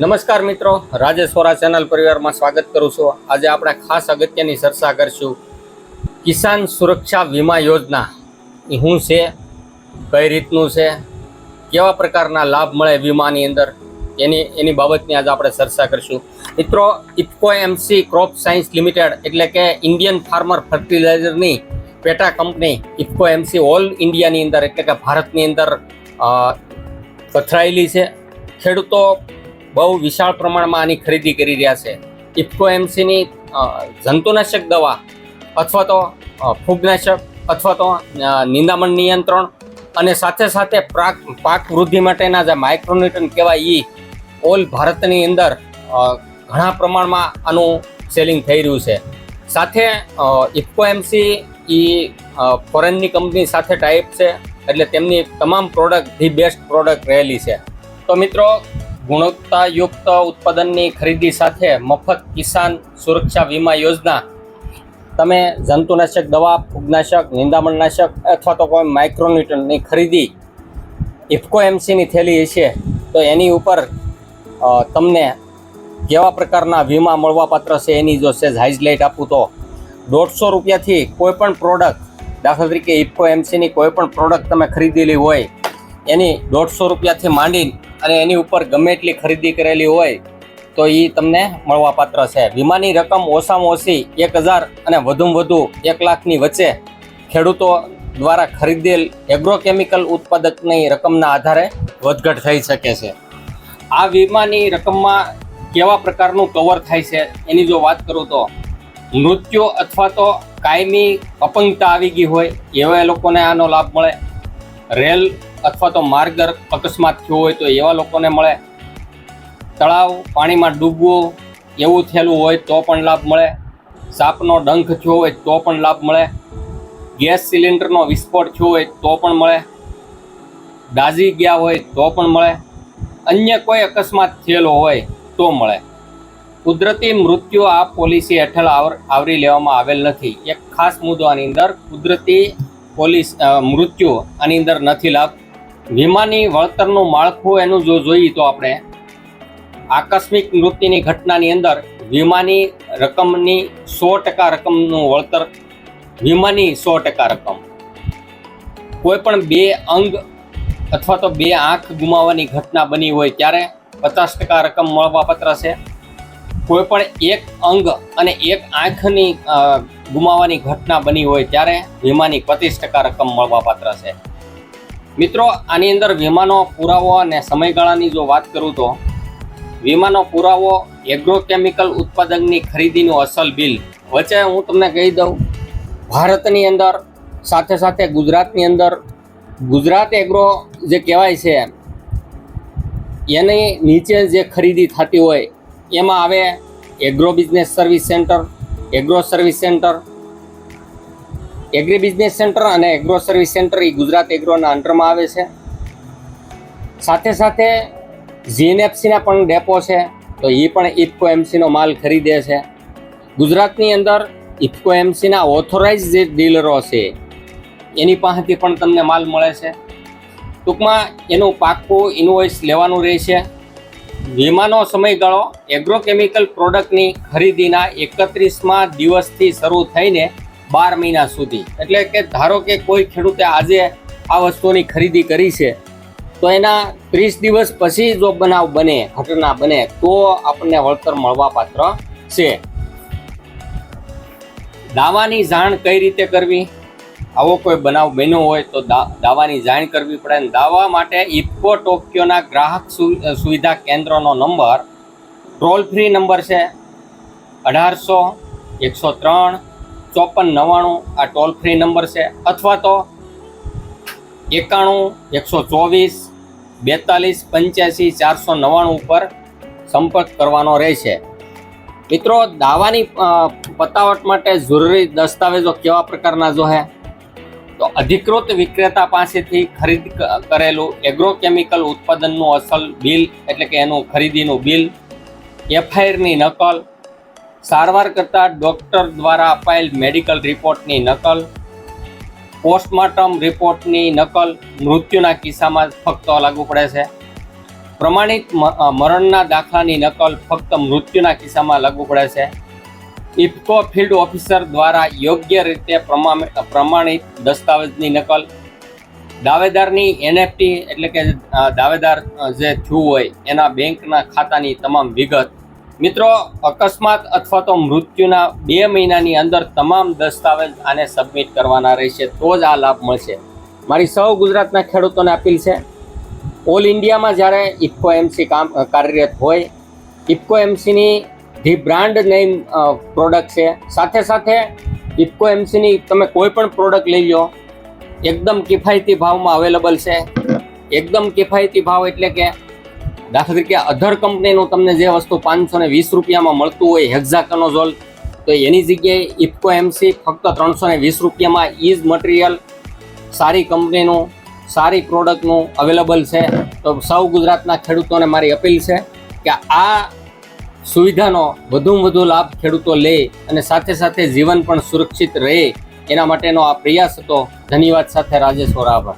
નમસ્કાર મિત્રો, રાજેશ વોરા ચેનલ પરિવારમાં સ્વાગત કરું છું. આજે આપણે ખાસ અગત્યની ચર્ચા કરીશું. કિસાન સુરક્ષા વીમા યોજના. એ શું છે? કઈ રીતનું છે? કેવા પ્રકારના લાભ મળે વીમાની અંદર? એની એની બાબતની આજે આપણે ચર્ચા કરીશું. મિત્રો, IFFCO MC crop science limited એટલે કે ઇન્ડિયન ફાર્મર ફર્ટિલાઇઝરની પેટા કંપની ઇફકો એમસી ઓલ ઇન્ડિયાની અંદર એટલે કે ભારતની અંદર પથરાયેલી છે. ખેડૂતો બહુ વિશાળ પ્રમાણમાં આની ખરીદી કરી રહ્યા છે. ઇફકો એમસીની જંતુનાશક દવા અથવા તો ફૂગનાશક અથવા તો નિંદામણ નિયંત્રણ અને સાથે સાથે પાક પાક વૃદ્ધિ માટેના જે માઇક્રોન્યુટન કહેવાય એ ઓલ ભારતની અંદર ઘણા પ્રમાણમાં આનું સેલિંગ થઈ રહ્યું છે. સાથે ઇફકો એમસી એ ફોરેનની કંપની સાથે ટાઈપ છે. એટલે તેમની તમામ પ્રોડક્ટ ધી બેસ્ટ પ્રોડક્ટ રહેલી છે. તો મિત્રો ગુણવત્તાયુક્ત ઉત્પાદનની ખરીદી સાથે મફત કિસાન સુરક્ષા વીમા યોજના. તમે જંતુનાશક, દવા, ફૂગનાશક, નિંદામણનાશક અથવા તો કોઈ માઇક્રોન્યુટનની ખરીદી ઇફકો એમસીની થેલી હશે, તો એની ઉપર તમને કેવા પ્રકારના વીમા મળવાપાત્ર છે એની જો સેજ હાઇઝલાઇટ આપું તો. દોઢસો રૂપિયાથી કોઈ પણ પ્રોડક્ટ, દાખલા તરીકે ઇફકો એમસીની કોઈ પણ પ્રોડક્ટ તમે ખરીદેલી હોય, એની દોઢસો રૂપિયાથી માંડી અને એની ઉપર ગમે એટલી ખરીદી કરેલી હોય, તો એ તમને મળવાપાત્ર છે. વીમાની રકમ ઓછામાં ઓછી એક હજાર અને વધુમાં વધુ એક લાખની વચ્ચે ખેડૂતો દ્વારા ખરીદેલ એગ્રોકેમિકલ ઉત્પાદકની રકમના આધારે વધઘટ થઈ શકે છે. આ વીમાની રકમમાં કેવા પ્રકારનું કવર થાય છે એની જો વાત કરું તો, મૃત્યુ અથવા તો કાયમી અપંગતા આવી ગઈ હોય, એવા લોકોને આનો લાભ મળે. રેલ અથવા તો માર્ગ અકસ્માત થયો હોય તો એવા લોકોને મળે. તળાવ પાણીમાં ડૂબવું, એવું થયેલું હોય તો પણ લાભ મળે. સાપનો ડંખ થયો હોય તો પણ લાભ મળે. ગેસ સિલિન્ડરનો વિસ્ફોટ થયો હોય તો પણ મળે. દાઝી ગયા હોય તો પણ મળે. અન્ય કોઈ અકસ્માત થયેલો હોય તો મળે. કુદરતી મૃત્યુ આ પોલિસી હેઠળ આવર- આવરી લેવામાં આવેલ નથી. એક ખાસ મુદ્દો આની અંદર કુદરતી પોલિસ મૃત્યુ આની અંદર નથી લાભ. વીમાની વળતરનું માળખું એનું જો જોઈએ તો આપણે, આકસ્મિક મૃત્યુની ઘટનાની અંદર વીમાની રકમની સો ટકા રકમનું વળતર વીમાની સો ટકા રકમ. કોઈ પણ બે અંગ અથવા તો બે આંખ ગુમાવવાની ઘટના બની હોય ત્યારે પચાસ ટકા રકમ મળવાપત્ર છે. કોઈ પણ એક અંગ અને એક આંખની ગુમાવવાની ઘટના બની હોય ત્યારે વીમાની પચીસ ટકા રકમ મળવાપાત્ર છે. મિત્રો, આની અંદર વીમાનો, પુરાવો અને સમયગાળાની જો વાત કરું તો, વીમાનો, પુરાવો એગ્રોકેમિકલ ઉત્પાદનની ખરીદીનું અસલ બિલ. વચ્ચે હું તમને કહી દઉં, ભારતની અંદર, સાથે સાથે ગુજરાતની અંદર, ગુજરાત એગ્રો જે કહેવાય છે, એની નીચે જે ખરીદી થતી હોય, એમાં આવે agro business service centre agro service centre agri business centre અને એગ્રો સર્વિસ સેન્ટર એ ગુજરાત એગ્રોના અંડરમાં આવે છે. સાથે સાથે જીએનએફસીના પણ ડેપો છે, તો એ પણ ઇફકો એમસીનો માલ ખરીદે છે. ગુજરાતની અંદર ઇફકો એમસીના ઓથોરાઇઝ જે ડીલરો છે, એની પાસેથી પણ તમને માલ મળે છે. ટૂંકમાં એનું પાક્કું ઇન્વોઇસ લેવાનું રહેશે. વીમાનો સમયગાળો એગ્રોકેમિકલ પ્રોડક્ટની ખરીદીના એકત્રીસમાં દિવસથી શરૂ થઈને બાર મહિના સુધી. એટલે કે ધારો કે કોઈ ખેડૂતે આજે આ વસ્તુની ખરીદી કરી છે, તો એના ત્રીસ દિવસ પછી જો બનાવ બને, ઘટના બને, તો આપણને વળતર મળવા પાત્ર છે. દાવાની જાણ કઈ રીતે કરવી? આવો કોઈ બનાવ બન્યો હોય તો દાવાની જાણ કરવી પડે. અને દાવા માટે ઇફકો ટોક્યોના ગ્રાહક સુવિધા કેન્દ્રનો નંબર, ટોલ ફ્રી નંબર છે અઢારસો, એકસો ત્રણ ચોપન નવ્વાણું આ ટોલ ફ્રી નંબર છે. અથવા તો એકાણું, એકસો ચોવીસ, બેતાલીસ, પંચ્યાસી, ચારસો નવ્વાણું ઉપર સંપર્ક કરવાનો રહેશે. મિત્રો, દાવાની પતાવટ માટે જરૂરી દસ્તાવેજો કેવા પ્રકારના જો હે? તો અધિકૃત વિક્રેતા પાસેથી ખરીદ કરેલું એગ્રોકેમિકલ ઉત્પાદનનું અસલ બિલ, એટલે કે એનું ખરીદીનું બિલ, એફઆઈઆરની નકલ સારવાર કરતા ડૉક્ટર દ્વારા અપાયેલ મેડિકલ રિપોર્ટની નકલ પોસ્ટમોર્ટમ રિપોર્ટની નકલ, મૃત્યુના કિસ્સામાં ફક્ત લાગુ પડે છે. પ્રમાણિત મરણના દાખલાની નકલ ફક્ત મૃત્યુના કિસ્સામાં લાગુ પડે છે. ઇફકો ફિલ્ડ ઓફિસર દ્વારા યોગ્ય રીતે પ્રમાણ- પ્રમાણિત દસ્તાવેજની નકલ, દાવેદારની એનએફટી એટલે કે દાવેદાર જે થયું હોય એના બેંકના ખાતાની તમામ વિગત મિત્રો, અકસ્માત અથવા તો મૃત્યુના બે મહિનાની અંદર તમામ દસ્તાવેજ આને સબમિટ કરવાના રહેશે, તો જ આ લાભ મળશે. મારી સૌ ગુજરાતના ખેડૂતોને અપીલ છે, ઓલ ઇન્ડિયામાં જ્યારે ઇફકો એમસી કામ કાર્યરત હોય, ઇફકો એમસીની ધી બ્રાન્ડ નેમ પ્રોડક્ટ છે, સાથે સાથે ઇફકો એમસીની તમે કોઈ પણ પ્રોડક્ટ લઈ લો, એકદમ કિફાયતી ભાવમાં અવેલેબલ છે. એકદમ કિફાયતી ભાવ એટલે કે દાખલા તરીકે અધર કંપનીનું તમને જે વસ્તુ પાંચસો ને વીસ રૂપિયામાં મળતું હોય હેક્ઝાકનોઝોલ તો એની જગ્યાએ ઇફકો એમસી ફક્ત ત્રણસો ને વીસ રૂપિયામાં ઇઝ મટીરિયલ સારી કંપનીનું સારી પ્રોડક્ટનું અવેલેબલ છે. તો સૌ ગુજરાતના ખેડૂતોને મારી અપીલ છે કે આ સુવિધાનો વધુમાં વધુ લાભ ખેડૂતો લે અને સાથે સાથે જીવન પણ સુરક્ષિત રહે. એના માટેનો આ પ્રયાસ હતો. ધન્યવાદ સાથે રાજેશ આભાર.